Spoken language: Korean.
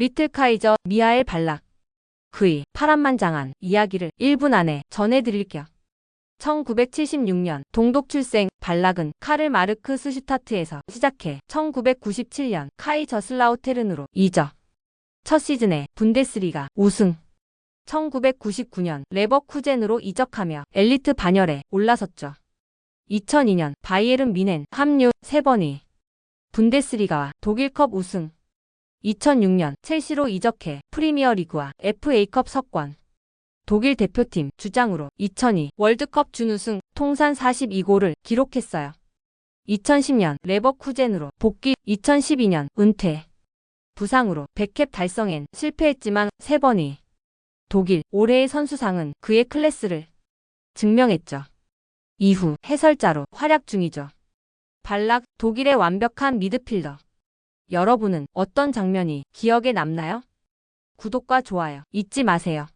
리틀 카이저 미하엘 발락. 그의 파란만장한 이야기를 1분 안에 전해드릴게요. 1976년 동독 출생 발락은 카를 마르크 스 슈타트에서 시작해 1997년 카이 저슬라우테른으로 이적. 첫 시즌에 분데스리가 우승. 1999년 레버쿠젠으로 이적하며 엘리트 반열에 올라섰죠. 2002년 바이에른 미넨 합류 3번이 분데스리가와 독일컵 우승. 2006년 첼시로 이적해 프리미어리그와 FA컵 석권. 독일 대표팀 주장으로 2002 월드컵 준우승 통산 42골을 기록했어요. 2010년 레버쿠젠으로 복귀 2012년 은퇴. 부상으로 100캡 달성엔 실패했지만 3번이 독일 올해의 선수상은 그의 클래스를 증명했죠. 이후 해설자로 활약 중이죠. 발락 독일의 완벽한 미드필더. 여러분은 어떤 장면이 기억에 남나요? 구독과 좋아요 잊지 마세요.